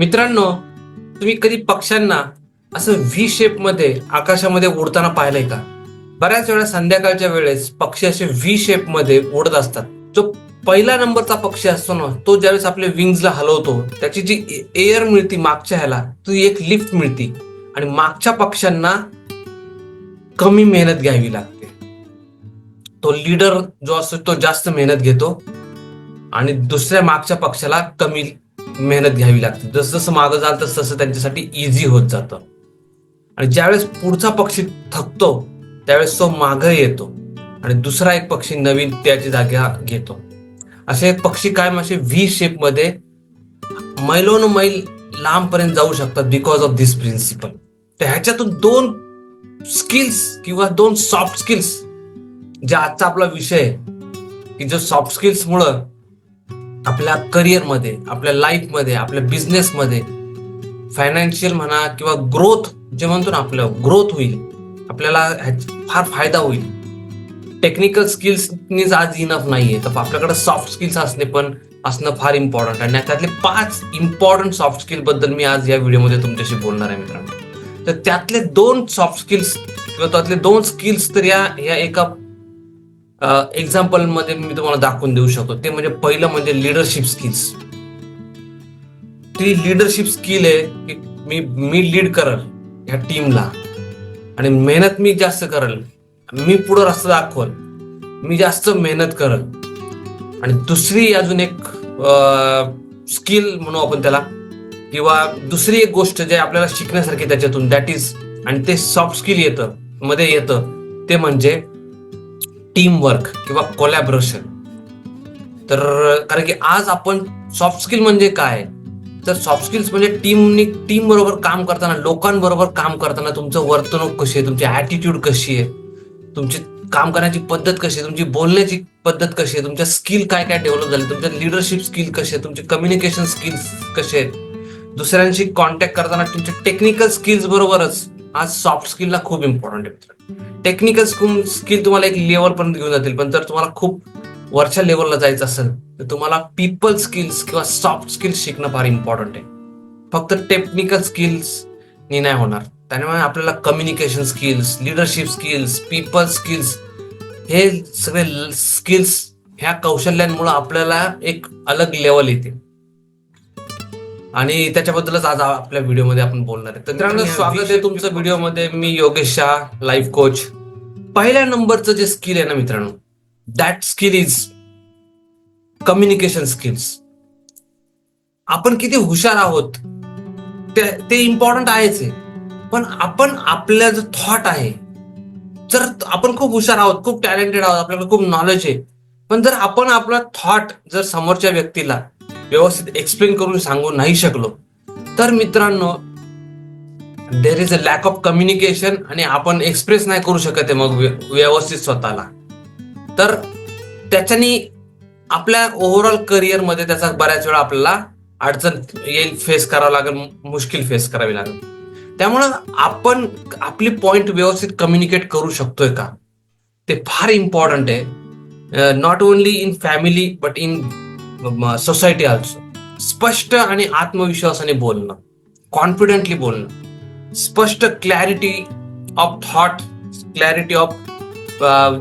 मित्रांनो तुम्ही कधी पक्ष्यांना असं व्ही शेपमध्ये आकाशामध्ये उडताना पाहिलंय का? बऱ्याच वेळा संध्याकाळच्या वेळेस पक्षी असे व्ही शेपमध्ये उडत असतात. जो पहिला नंबरचा पक्षी असतो ना तो ज्यावेळेस आपल्या विंग्सला हलवतो त्याची जी एअर मिळती मागच्या ह्याला ती एक लिफ्ट मिळती. आणि मागच्या पक्ष्यांना कमी मेहनत घ्यावी लागते. तो लीडर जो असतो तो जास्त मेहनत घेतो. आणि दुसऱ्या मागच्या पक्षाला कमी मेहनत घ्यावी लागते. जसं जसं मागं जाल तसं तसं त्यांच्यासाठी इझी होत जातं. आणि ज्यावेळेस पुढचा पक्षी थकतो त्यावेळेस तो मागं येतो. आणि दुसरा एक पक्षी नवीन त्याची जागा घेतो. असे एक पक्षी कायम असे व्ही शेपमध्ये मैलोन मैल लांबपर्यंत जाऊ शकतात बिकॉज ऑफ दिस प्रिन्सिपल तर ह्याच्यातून दोन स्किल्स किंवा दोन सॉफ्ट स्किल्स जे आजचा आपला विषय आहे की जो सॉफ्ट स्किल्समुळं आपल्या करिअरमध्ये आपल्या लाईफमध्ये आपल्या बिझनेसमध्ये फायनान्शियल म्हणा किंवा ग्रोथ जे म्हणतो ना आपलं ग्रोथ होईल. आपल्याला फार फायदा होईल. टेक्निकल स्किल्सनीच आज इनफ नाहीये. तर आपल्याकडे सॉफ्ट स्किल्स असणे पण असणं फार इम्पॉर्टंट आणि त्यातले पाच इम्पॉर्टंट सॉफ्ट स्किलबद्दल मी आज या व्हिडिओमध्ये तुमच्याशी बोलणार आहे मित्रांनो. तर त्यातले दोन सॉफ्ट स्किल्स किंवा त्यातले दोन स्किल्स तर या या एका एक्झाम्पलमध्ये मी तुम्हाला दाखवून देऊ शकतो. ते म्हणजे पहिलं म्हणजे लिडरशिप स्किल्स ती लिडरशिप स्किल आहे की मी मी लीड करल ह्या टीमला आणि मेहनत मी जास्त करल. मी पुढं रस्ता दाखवल. मी जास्त मेहनत करल. आणि दुसरी अजून एक स्किल म्हणू आपण त्याला किंवा दुसरी एक गोष्ट जे आपल्याला शिकण्यासारखी त्याच्यातून दॅट इज आणि ते सॉफ्ट स्किल येतं मध्ये येतं ते म्हणजे टीम वर्क किंवा कोलॅबरेशन तर कारण की आज आपण सॉफ्ट स्किल म्हणजे काय? तर सॉफ्ट स्किल्स म्हणजे टीमनी टीम बरोबर काम करताना लोकांबरोबर काम करताना तुमचं वर्तणूक कशी आहे? तुमची ॲटिट्यूड कशी आहे? तुमची काम करण्याची पद्धत कशी आहे? तुमची बोलण्याची पद्धत कशी आहे? तुमच्या स्किल काय काय डेव्हलप झाले? तुमच्या लिडरशिप स्किल कशी आहे? तुमचे कम्युनिकेशन स्किल्स कसे आहेत? दुसऱ्यांशी कॉन्टॅक्ट करताना तुमच्या टेक्निकल स्किल्स बरोबरच आज सॉफ्ट स्किलला खूप इम्पॉर्टंट आहे मित्रांनो. टेक्निकल स्किल तुम्हाला एक लेवल पर्यंत घेऊन जातील पण जर तुम्हाला खूप वरच्या लेवलला जायचं असेल तर तुम्हाला पीपल स्किल्स किंवा सॉफ्ट स्किल्स शिकणं फार इम्पॉर्टंट आहे. फक्त टेक्निकल स्किल्स नी नाही होणार. त्यामुळे आपल्याला communication skills leadership skills people skills हे सगळे स्किल्स ह्या कौशल्यांमुळे आपल्याला एक अलग लेवल येते. आणि त्याच्याबद्दलच आज आपल्या व्हिडिओमध्ये आपण बोलणार आहे. तर मित्रांनो स्वागत आहे तुमचं व्हिडिओमध्ये. मी योगेश शाह लाईफ कोच पहिल्या नंबरचं जे स्किल आहे ना मित्रांनो that skill is communication skills आपण किती हुशार आहोत ते ते इम्पॉर्टंट आहेच आहे. पण आपण आपल्या जो थॉट आहे जर आपण खूप हुशार आहोत खूप टॅलेंटेड आहोत आपल्याकडे खूप नॉलेज आहे पण जर आपण आपला थॉट जर समोरच्या व्यक्तीला व्यवस्थित एक्सप्लेन करून सांगू नाही शकलो. तर मित्रांनो there is a lack of communication आणि आपण एक्सप्रेस नाही करू शकत आहे मग व्यवस्थित स्वतःला. तर त्याच्यानी आपल्या ओव्हरऑल करिअरमध्ये त्याचा बऱ्याच वेळा आपल्याला अडचण येईल फेस करावं लागेल मुश्किल फेस करावी लागेल. त्यामुळं आपण आपली पॉइंट व्यवस्थित कम्युनिकेट करू शकतोय का? ते फार इम्पॉर्टंट आहे. Not only in family but in society also स्पष्ट आणि आत्मविश्वासाने बोलणं कॉन्फिडेंटली बोलणं. स्पष्ट clarity of thought clarity of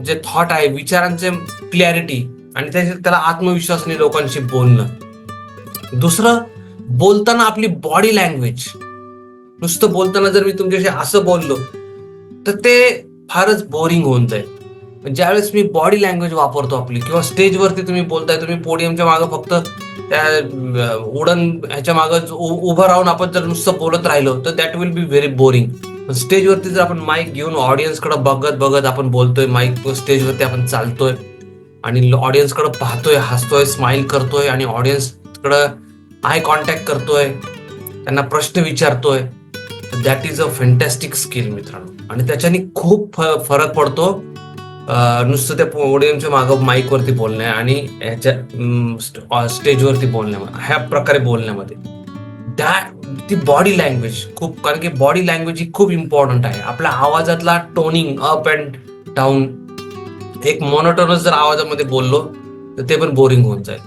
जे थॉट आहे विचारांचे क्लॅरिटी आणि त्याच्यात त्याला आत्मविश्वासाने लोकांशी बोलणं. दुसरं बोलताना आपली बॉडी लँग्वेज नुसतं बोलताना जर मी तुमच्याशी असं बोललो तर ते फारच बोरिंग होऊन जाईल. पण ज्यावेळेस मी बॉडी लँग्वेज वापरतो आपली किंवा स्टेजवरती तुम्ही बोलताय तुम्ही पोडियमच्या मागं फक्त त्या उडन उडण ह्याच्या मागं उ- उभं राहून आपण जर नुसतं बोलत राहिलो तर that will be very boring पण स्टेजवरती जर आपण माईक घेऊन ऑडियन्सकडे बघत बघत आपण बोलतोय माईक स्टेजवरती आपण चालतोय आणि ऑडियन्सकडे पाहतोय हसतोय स्माईल करतोय आणि ऑडियन्सकडं आय कॉन्टॅक्ट करतोय त्यांना प्रश्न विचारतोय that is a fantastic skill मित्रांनो. आणि त्याच्याने खूप फ- फरक पडतो नुसतं त्या ऑडियन्सच्या मागं माईकवरती बोलणे आणि ह्याच्या स्टेजवरती बोलण्यामध्ये ह्या प्रकारे बोलण्यामध्ये. त्या ती बॉडी लँग्वेज खूप कारण की बॉडी लँग्वेज ही खूप इम्पॉर्टंट आहे. आपल्या आवाजातला टोनिंग अप अँड डाऊन एक मोनोटोनस जर आवाजामध्ये बोललो तर ते पण बोरिंग होऊन जाईल.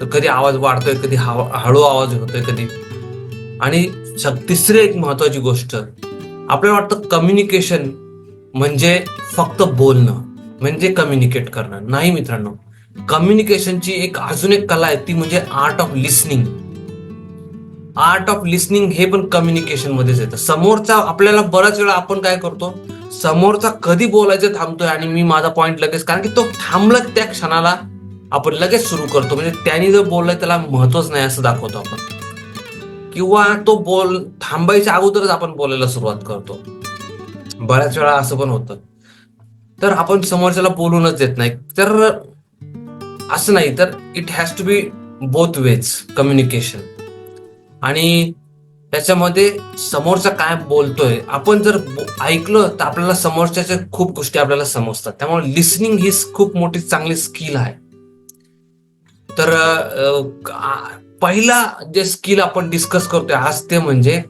तर कधी आवाज वाढतोय कधी हवा- हळू आवाज होतोय कधी. आणि तिसरी एक महत्वाची गोष्ट आपल्याला वाटतं कम्युनिकेशन म्हणजे फक्त बोलणं. म्हणजे कम्युनिकेट करणं नाही मित्रांनो कम्युनिकेशनची एक अजून एक कला आहे ती म्हणजे art of listening art of listening हे पण कम्युनिकेशन मध्येच येतं. समोरचा आपल्याला बऱ्याच वेळा आपण काय करतो समोरचा कधी बोलायचं थांबतोय आणि मी माझा पॉईंट लगेच कारण की तो थांबला त्या क्षणाला आपण लगेच सुरू करतो. म्हणजे त्यांनी जर बोललाय त्याला महत्वच नाही असं दाखवतो आपण. किंवा तो बोल थांबायच्या अगोदरच आपण बोलायला सुरुवात करतो. बऱ्याच वेळा असं पण होतं. तर आपण समोरच्याला बोलूनच देत नाही. तर असं नाही तर it has to be both ways communication आणि त्याच्यामध्ये समोरचा काय बोलतोय आपण जर ऐकलं तर आपल्याला समोरच्याच्या खूप गोष्टी आपल्याला समजतात. त्यामुळे लिसनिंग ही खूप मोठी चांगली स्किल आहे. तर पहिला जे स्किल आपण डिस्कस करतोय आज ते म्हणजे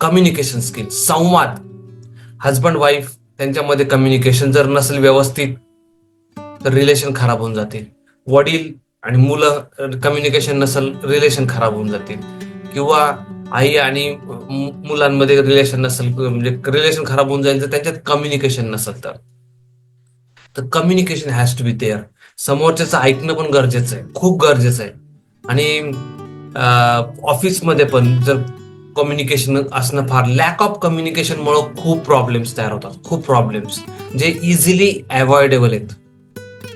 कम्युनिकेशन स्किल संवाद. हजबंड वाईफ त्यांच्यामध्ये कम्युनिकेशन जर नसेल व्यवस्थित तर रिलेशन खराब होऊन जातील. वडील आणि मुलं कम्युनिकेशन नसेल रिलेशन खराब होऊन जातील. किंवा आई आणि मुलांमध्ये रिलेशन नसेल म्हणजे रिलेशन खराब होऊन जाईल तर त्यांच्यात कम्युनिकेशन नसेल तर. तर communication has to be there समोरच्याचं ऐकणं पण गरजेचं आहे. खूप गरजेचं आहे. आणि ऑफिसमध्ये पण जर कम्युनिकेशन असणं फार लॅक ऑफ कम्युनिकेशनमुळं खूप प्रॉब्लेम्स तयार होतात. खूप प्रॉब्लेम्स जे इझिली अवॉइडेबल आहेत.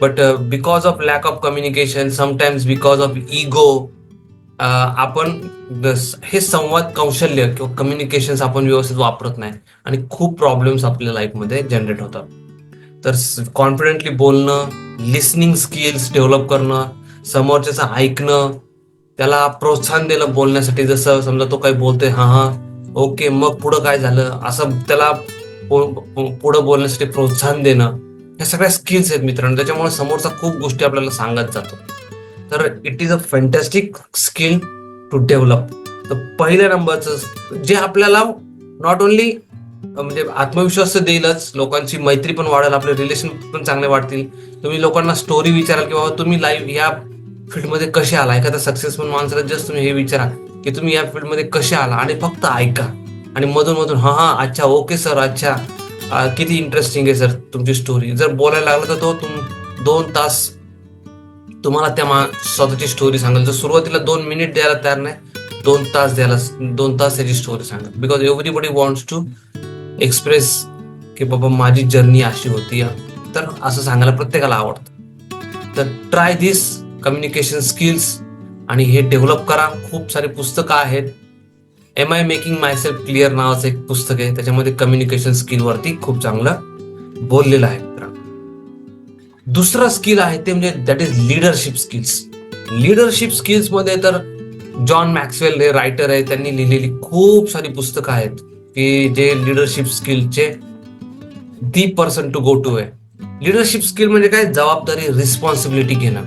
But because of lack of communication sometimes because of ego आपण हे संवाद कौशल्य किंवा कम्युनिकेशन आपण व्यवस्थित वापरत नाही. आणि खूप प्रॉब्लेम्स आपल्या लाईफमध्ये जनरेट होतात. तर कॉन्फिडेंटली बोलणं लिसनिंग स्किल्स डेव्हलप करणं समोरच्याचं ऐकणं त्याला प्रोत्साहन देणं बोलण्यासाठी जसं समजा तो काही बोलतोय हा हा ओके मग पुढं काय झालं? असं त्याला पुढं बोलण्यासाठी प्रोत्साहन देणं ह्या सगळ्या स्किल्स आहेत मित्रांनो. त्याच्यामुळे समोरचा खूप गोष्टी आपल्याला सांगत जातो. तर it is a fantastic skill to develop तर पहिल्या नंबरचं जे आपल्याला नॉट ओनली म्हणजे आत्मविश्वास तर देईलच लोकांची मैत्री पण वाढेल आपले रिलेशन पण चांगले वाढतील. तुम्ही लोकांना स्टोरी विचाराल की बाबा तुम्ही लाईव्ह या फील्डमध्ये कसे आला? एखादा सक्सेसफुल माणसाला जस्ट तुम्ही हे विचारा की तुम्ही या फील्डमध्ये कसे आला आणि फक्त ऐका. आणि मधून मधून हा हा अच्छा ओके सर अच्छा. किती इंटरेस्टिंग आहे सर तुमची स्टोरी जर बोलायला लागलं तर तो तुम दोन तास तुम्हाला त्या मा स्वतःची स्टोरी सांगेल. जर सुरुवातीला दोन मिनिट द्यायला तयार नाही दोन तास द्यायला दोन तास त्याची स्टोरी सांगेल. Because everybody wants to express की बाबा माझी जर्नी अशी होती. तर असं सांगायला प्रत्येकाला आवडतं. तर ट्राय दिस कम्युनिकेशन स्किल्स आणि हे डेव्हलप करा. खूप सारे पुस्तकं आहेत. Am I making myself clear नावाचं एक पुस्तक आहे. त्याच्यामध्ये कम्युनिकेशन स्किलवरती खूप चांगलं बोललेलं आहे दुसरं स्किल आहे ते म्हणजे that is leadership skills leadership स्किल्समध्ये तर जॉन मॅक्सवेल हे रायटर आहे त्यांनी लिहिलेली खूप सारी पुस्तकं आहेत. की जे leadership स्किलचे the person to go to आहे. लिडरशिप स्किल म्हणजे काय? जबाबदारी रिस्पॉन्सिबिलिटी घेणं.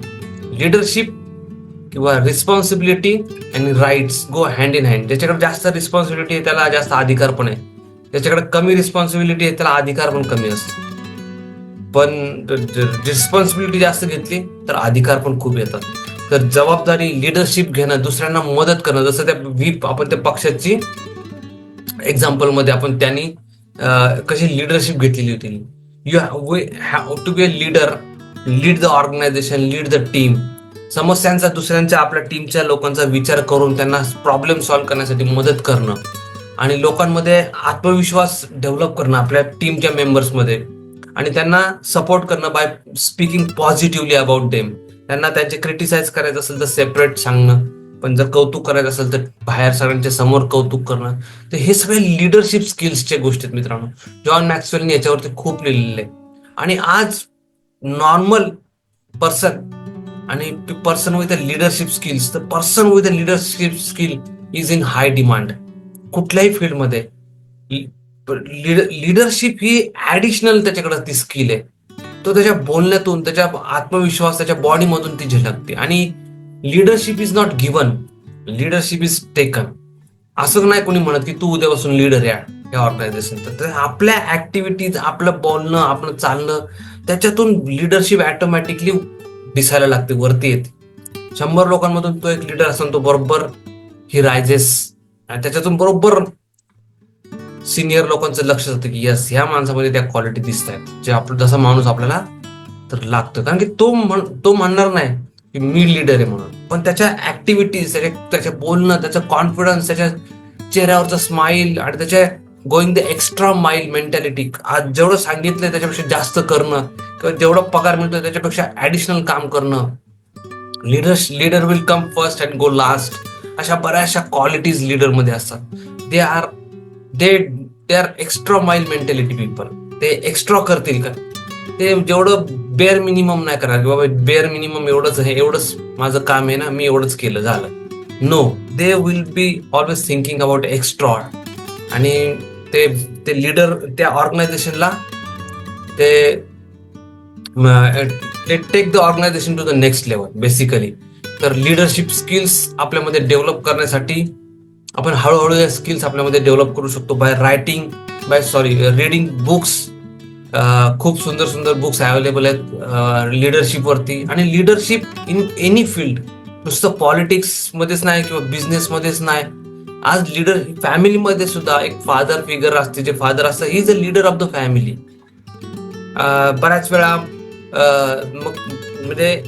लिडरशिप किंवा रिस्पॉन्सिबिलिटी आणि rights go hand in hand ज्याच्याकडे जास्त रिस्पॉन्सिबिलिटी आहे त्याला जास्त अधिकार पण आहे. ज्याच्याकडे कमी रिस्पॉन्सिबिलिटी आहे त्याला अधिकार पण कमी असतो. पण रिस्पॉन्सिबिलिटी जास्त घेतली तर अधिकार पण खूप येतात. तर जबाबदारी लिडरशिप घेणं दुसऱ्यांना मदत करणं जसं त्या व्हीप आपण त्या पक्षाची एक्झाम्पलमध्ये आपण त्यांनी कशी लिडरशिप घेतलेली होती. You have to be a leader lead the organisation lead the team समस्यांचा दुसऱ्यांच्या आपल्या टीमच्या लोकांचा विचार करून त्यांना प्रॉब्लेम सॉल्व्ह करण्यासाठी मदत करणं आणि लोकांमध्ये आत्मविश्वास डेव्हलप करणं आपल्या टीमच्या मेंबर्समध्ये आणि त्यांना सपोर्ट करणं by speaking positively about them त्यांना त्यांचे क्रिटिसाइज करायचं असेल तर सेपरेट सांगणं. पण जर कौतुक करायचं असेल तर बाहेर सगळ्यांच्या समोर कौतुक करणं. तर हे सगळे लिडरशिप स्किल्सचे गोष्टी आहेत मित्रांनो. जॉन मॅक्सवेलने याच्यावरती खूप लिहिलेले आणि आज नॉर्मल पर्सन आणि person with a leadership skills तर person with a leadership skill is in high demand कुठल्याही फील्डमध्ये लिडरशिप ही ऍडिशनल त्याच्याकडे ती स्किल आहे. तो त्याच्या बोलण्यातून त्याच्या आत्मविश्वास त्याच्या बॉडीमधून ती झलकते. आणि leadership is not given leadership is taken असं नाही कोणी म्हणत की तू उद्यापासून लीडर या या ऑर्गनायझेशन तर आपल्या ऍक्टिव्हिटीज आपलं बोलणं आपलं चालणं त्याच्यातून लिडरशिप ॲटोमॅटिकली दिसायला लागते वरती येते. शंभर लोकांमधून तो एक लीडर असतो तो बरोबर ही रायझेस आणि त्याच्यातून बरोबर सिनियर लोकांचं लक्ष जातं की यस ह्या माणसामध्ये त्या क्वालिटी दिसत आहेत जे आपलं जसा माणूस आपल्याला तर लागतं कारण की तो म्हण तो म्हणणार नाही की मी लीडर आहे म्हणून. पण त्याच्या ऍक्टिव्हिटीज त्याच्या त्याच्या बोलणं त्याचं कॉन्फिडन्स त्याच्या चेहऱ्यावरचं स्माईल आणि त्याच्या going the extra mile mentality आज जेवढं सांगितलंय त्याच्यापेक्षा जास्त करणं किंवा जेवढा पगार मिळतोय त्याच्यापेक्षा ऍडिशनल काम करणं. Leader leader will come first and go last अशा बऱ्याचशा क्वालिटीज लिडरमध्ये असतात. They are they they are extra mile mentality people ते एक्स्ट्रा करतील का? ते जेवढं बेअर मिनिमम नाही करणार की बाबा बेअर मिनिमम एवढंच आहे एवढंच माझं काम आहे ना मी एवढंच केलं झालं. No they will be always thinking about extra आणि ते ते लीडर त्या ऑर्गनायझेशनला ते ते take the organization to the next level basically तर लिडरशिप स्किल्स आपल्यामध्ये डेव्हलप करण्यासाठी आपण हळूहळू या स्किल्स आपल्यामध्ये डेव्हलप करू शकतो by writing by sorry reading books खूप सुंदर सुंदर बुक्स अवेलेबल आहेत लिडरशिपवरती आणि लिडरशिप इन एनी फील्ड नुसतं पॉलिटिक्समध्येच नाही किंवा बिझनेसमध्येच नाही. आज लीडर फॅमिलीमध्ये सुद्धा एक फादर फिगर असते जे फादर असतं he is a leader of the family बऱ्याच वेळा मग म्हणजे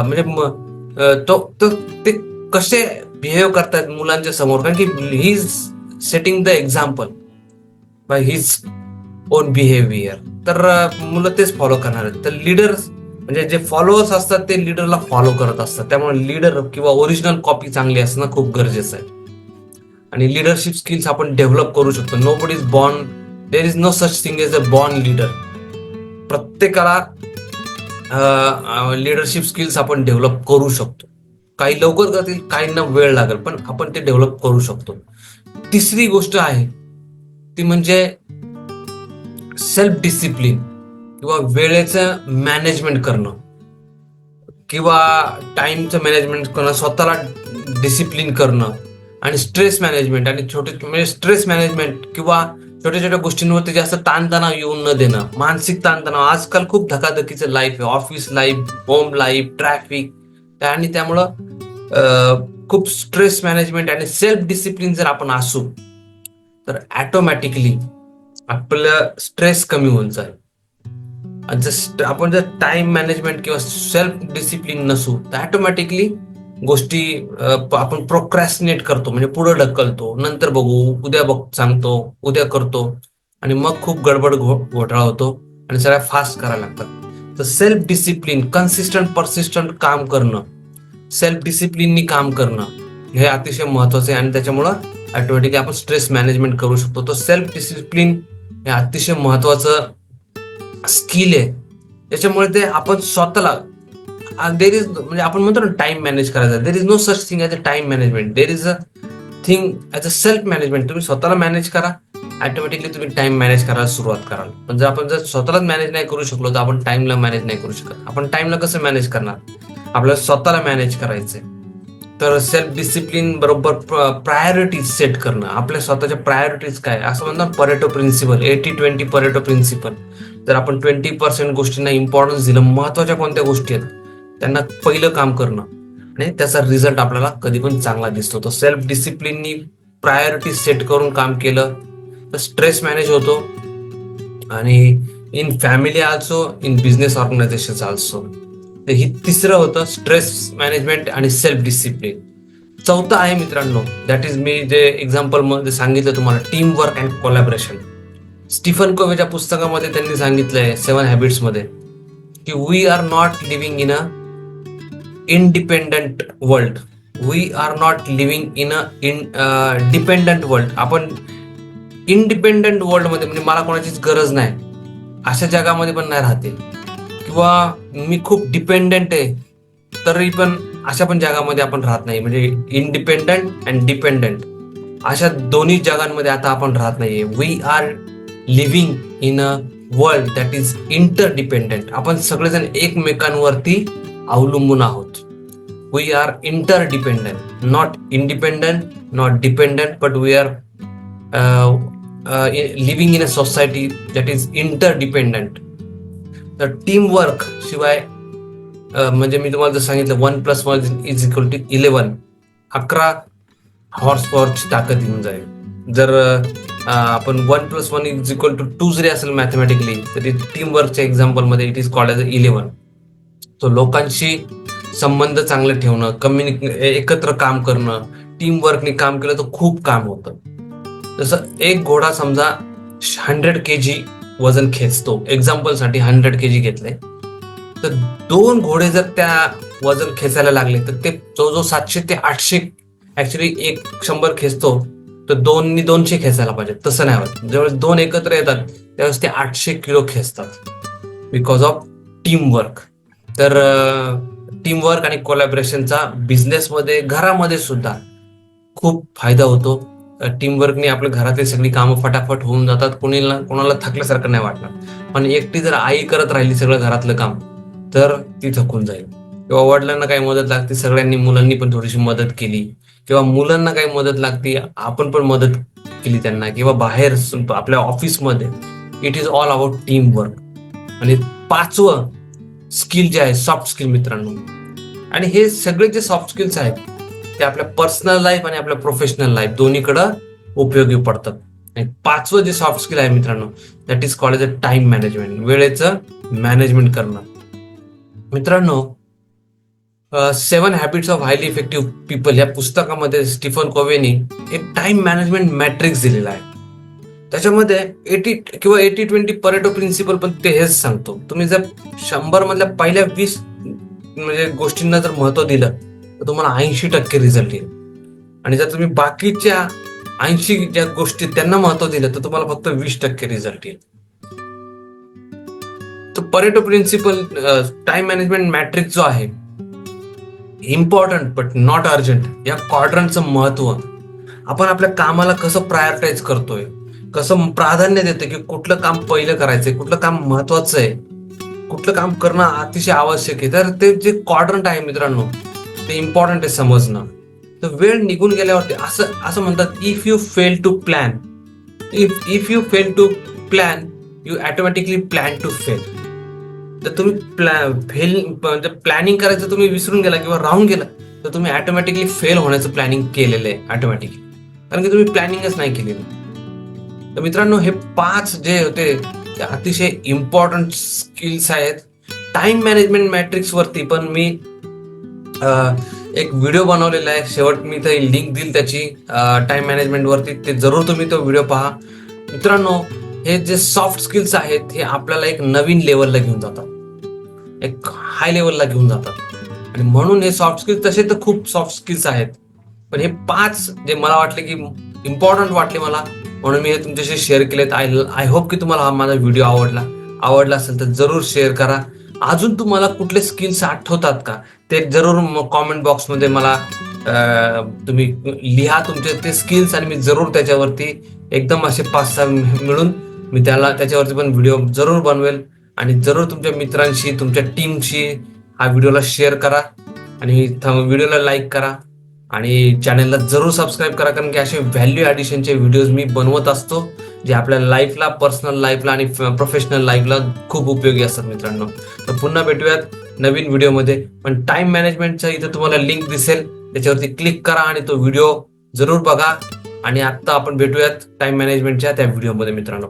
म्हणजे तो तो ते कसे बिहेव करतात मुलांच्या समोर? कारण की he is setting the example by his own behaviour तर मुलं तेच फॉलो करणार आहेत. तर लीडर म्हणजे जे फॉलोअर्स असतात ते लीडरला फॉलो करत असतात. त्यामुळे लीडर किंवा ओरिजिनल कॉपी चांगली असणं खूप गरजेचं आहे. आणि लिडरशिप स्किल्स आपण डेव्हलप करू शकतो. Nobody is born there is no such thing as a born leader प्रत्येकाला लिडरशिप स्किल्स आपण डेव्हलप करू शकतो. काही लवकर करतील काहींना वेळ लागेल पण आपण ते डेव्हलप करू शकतो. तिसरी गोष्ट आहे ती म्हणजे सेल्फ डिसिप्लिन किंवा वेळेचं मॅनेजमेंट करणं. किंवा टाइमचं मॅनेजमेंट करणं स्वतःला डिसिप्लिन करणं. आणि स्ट्रेस मॅनेजमेंट आणि छोटे म्हणजे स्ट्रेस मॅनेजमेंट किंवा छोट्या छोट्या गोष्टींवरती जास्त ताणतणाव येऊन न देणं मानसिक ताणतणाव. आजकाल खूप धकाधकीचं लाईफ आहे. Office life home life traffic आणि त्यामुळं खूप स्ट्रेस मॅनेजमेंट आणि सेल्फ डिसिप्लिन जर आपण असू तर ॲटोमॅटिकली आपलं स्ट्रेस कमी होऊन जाईल. आणि जर आपण जर टाइम मॅनेजमेंट किंवा सेल्फ डिसिप्लिन नसू तर ॲटोमॅटिकली गोष्टी आपण प्रोक्रॅस्टिनेट करतो म्हणजे पुढे ढकलतो नंतर बघू उद्या बघ सांगतो उद्या करतो आणि मग खूप गडबड घोटाळा होतो आणि सगळ्या फास्ट करायला लागतात. तर सेल्फ डिसिप्लिन कन्सिस्टंट परसिस्टंट काम करणं सेल्फ डिसिप्लिननी काम करणं हे अतिशय महत्वाचं आहे आणि त्याच्यामुळं ऑटोमॅटिकली आपण स्ट्रेस मॅनेजमेंट करू शकतो. तो सेल्फ डिसिप्लिन हे अतिशय महत्वाचं स्किल आहे. त्याच्यामुळे ते आपण स्वतःला देर इज म्हणजे आपण म्हणतो ना टाइम मॅनेज करायचा. There is no such thing as a time management there is a thing as a self management तुम्ही स्वतःला मॅनेज करा. ऑटोमॅटिकली तुम्ही टाइम मॅनेज करायला सुरुवात कराल. पण जर आपण जर स्वतःलाच मॅनेज नाही करू शकलो तर आपण टाइमला मॅनेज नाही करू शकत. आपण टाइमला कसं मॅनेज करणार? आपल्याला स्वतःला मॅनेज करायचंय. तर सेल्फ डिसिप्लिन बरोबर प्रायोरिटीज सेट करणं. आपल्या स्वतःच्या प्रायोरिटीज काय? असं म्हणतात Pareto principle eighty twenty Pareto principle जर आपण ट्वेंटी पर्सेंट गोष्टींना इम्पॉर्टन्स दिलं महत्त्वाच्या कोणत्या गोष्टी आहेत? त्यांना पहिलं काम करणं. आणि त्याचा रिझल्ट आपल्याला कधी पण चांगला दिसतो. तो सेल्फ डिसिप्लिननी प्रायोरिटी सेट करून काम केलं. तर स्ट्रेस मॅनेज होतो. आणि in family also in business organisation also तर ही तिसरं होतं स्ट्रेस मॅनेजमेंट आणि सेल्फ डिसिप्लिन चौथं आहे मित्रांनो दॅट इज मी जे एक्झाम्पलमध्ये सांगितलं तुम्हाला team work and collaboration Stephen कोवेच्या पुस्तकामध्ये त्यांनी सांगितलंय सेवन हॅबिट्समध्ये की we are not living in a independent world we are not living in a in dependent world आपण इंडिपेंडंट वर्ल्डमध्ये म्हणजे मला कोणाचीच गरज नाही. अशा जगामध्ये पण नाही राहते. किंवा मी खूप डिपेंडंट आहे तरी पण अशा पण जगामध्ये आपण राहत नाही. म्हणजे इंडिपेंडंट अँड डिपेंडंट अशा दोन्ही जगांमध्ये आता आपण राहत नाहीये. We are living in a world that is interdependent आपण सगळेजण एकमेकांवरती अवलंबून आहोत. We are inter dependent not independent not dependent but we are living in a society that is inter dependent तर टीम वर्क शिवाय म्हणजे मी तुम्हाला जर सांगितलं one plus one is equal to eleven अकरा हॉर्स पॉवरची ताकद येऊन जाईल. जर आपण one plus one is equal to two जरी असेल मॅथमॅटिकली तरी टीम वर्कच्या एक्झाम्पलमध्ये it is called as eleven तो लोकांशी संबंध चांगले ठेवणं कम्युनिक एकत्र काम करणं टीम वर्कने काम केलं तर खूप काम होतं. जसं एक घोडा समजा हंड्रेड के जी वजन खेचतो. एक्झाम्पलसाठी हंड्रेड के जी घेतले. तर दोन घोडे जर त्या वजन खेचायला लागले तर ते जवळजवळ सातशे ते आठशे ऍक्च्युली एक शंभर खेचतो तर दोननी दोनशे खेचायला पाहिजे. तसं नाही होत. ज्यावेळेस दोन एकत्र येतात त्यावेळेस ते आठशे किलो खेचतात. बिकॉज ऑफ टीम वर्क तर टीमवर्क आणि कोलॅबरेशनचा बिझनेसमध्ये घरामध्ये सुद्धा खूप फायदा होतो. टीमवर्कने आपल्या घरातली सगळी कामं फटाफट होऊन जातात. कोणीला कोणाला थकल्यासारखं नाही वाटणार. पण एकटी जर आई करत राहिली सगळं घरातलं काम तर ती थकून जाईल. किंवा वडिलांना काही मदत लागते सगळ्यांनी मुलांनी पण थोडीशी मदत केली. किंवा मुलांना काही मदत लागते आपण पण मदत केली त्यांना. किंवा बाहेर आपल्या ऑफिसमध्ये it is all about team work आणि पाचवं स्किल जे आहे सॉफ्ट स्किल मित्रांनो. आणि हे सगळे जे सॉफ्ट स्किल्स आहेत ते आपल्या पर्सनल लाईफ आणि आपल्या प्रोफेशनल लाईफ दोन्हीकडं उपयोगी पडतात. आणि पाचवं जे सॉफ्ट स्किल आहे मित्रांनो that is called as a time management वेळेचं मॅनेजमेंट करणं. मित्रांनो seven habits of highly effective people या पुस्तकामध्ये स्टीफन कोवेनी एक टाइम मॅनेजमेंट मॅट्रिक्स दिलेला आहे. त्याच्यामध्ये एटी किंवा एटी ट्वेंटी परेटो प्रिन्सिपल पण ते हेच सांगतो. तुम्ही जर शंभर मधल्या पहिल्या वीस म्हणजे गोष्टींना जर महत्त्व दिलं तर तुम्हाला ऐंशी टक्के रिझल्ट येईल. आणि जर तुम्ही बाकीच्या ऐंशी ज्या गोष्टी त्यांना महत्त्व दिलं तर तुम्हाला फक्त वीस टक्के रिझल्ट येईल. तर Pareto principle time management matrix जो आहे इम्पॉर्टंट बट नॉट अर्जंट या क्वाड्रंटचं महत्त्व. आपण आपल्या कामाला कसं प्रायोरिटाईज करतोय कसं प्राधान्य देतं की कुठलं काम पहिलं करायचंय कुठलं काम महत्वाचं आहे कुठलं काम करणं अतिशय आवश्यक आहे. तर ते जे क्वाड्रंट आहे मित्रांनो ते इम्पॉर्टंट आहे समजणं. तर वेळ निघून गेल्यावरती असं असं म्हणतात if you fail to plan if if you fail to plan you automatically plan to fail तर तुम्ही फेल म्हणजे प्लॅनिंग करायचं तुम्ही विसरून गेला किंवा राहून गेला तर तुम्ही ॲटोमॅटिकली फेल होण्याचं प्लॅनिंग केलेलं आहे ऑटोमॅटिकली कारण की तुम्ही प्लॅनिंगच नाही केलेलं. तर मित्रांनो हे पाच जे होते ते अतिशय इम्पॉर्टंट स्किल्स आहेत. टाइम मॅनेजमेंट मॅट्रिक्स वरती पण मी एक व्हिडिओ बनवलेला आहे. शेवट मी ते लिंक देईल त्याची. टाइम मॅनेजमेंट वरती. ते जरूर तुम्ही तो व्हिडिओ पहा. मित्रांनो हे जे सॉफ्ट स्किल्स आहेत हे आपल्याला एक नवीन लेवलला घेऊन जातात. एक हाय लेवलला घेऊन जातात. आणि म्हणून हे सॉफ्ट स्किल्स तसे तर खूप सॉफ्ट स्किल्स आहेत. पण हे पाच जे मला वाटले की इम्पॉर्टंट वाटले मला म्हणून मी हे तुमच्याशी शेअर केलेत. आय आय होप की तुम्हाला हा माझा व्हिडिओ आवडला. आवडला असेल तर जरूर शेअर करा. अजून तुम्हाला कुठले स्किल्स आठवतात का? ते जरूर कॉमेंट बॉक्समध्ये मला तुम्ही लिहा तुमचे ते स्किल्स आणि मी जरूर त्याच्यावरती एकदम असे पाच सहा मिळून मी त्याला त्याच्यावरती पण व्हिडिओ जरूर बनवेल. आणि जरूर तुमच्या मित्रांशी तुमच्या टीमशी हा व्हिडिओला शेअर करा. आणि व्हिडिओला लाईक करा. आणि चॅनलला जरूर सबस्क्राईब करा कारण की असे व्हॅल्यू ॲडिशनचे व्हिडिओज मी बनवत असतो जे आपल्या लाईफला पर्सनल लाईफला आणि प्रोफेशनल लाईफला खूप उपयोगी असतात मित्रांनो. तर पुन्हा भेटूयात नवीन व्हिडिओमध्ये पण टाइम मॅनेजमेंटचा इथं तुम्हाला लिंक दिसेल त्याच्यावरती क्लिक करा आणि तो व्हिडिओ जरूर बघा. आणि आत्ता आपण भेटूयात टाइम मॅनेजमेंटच्या त्या व्हिडिओमध्ये मित्रांनो.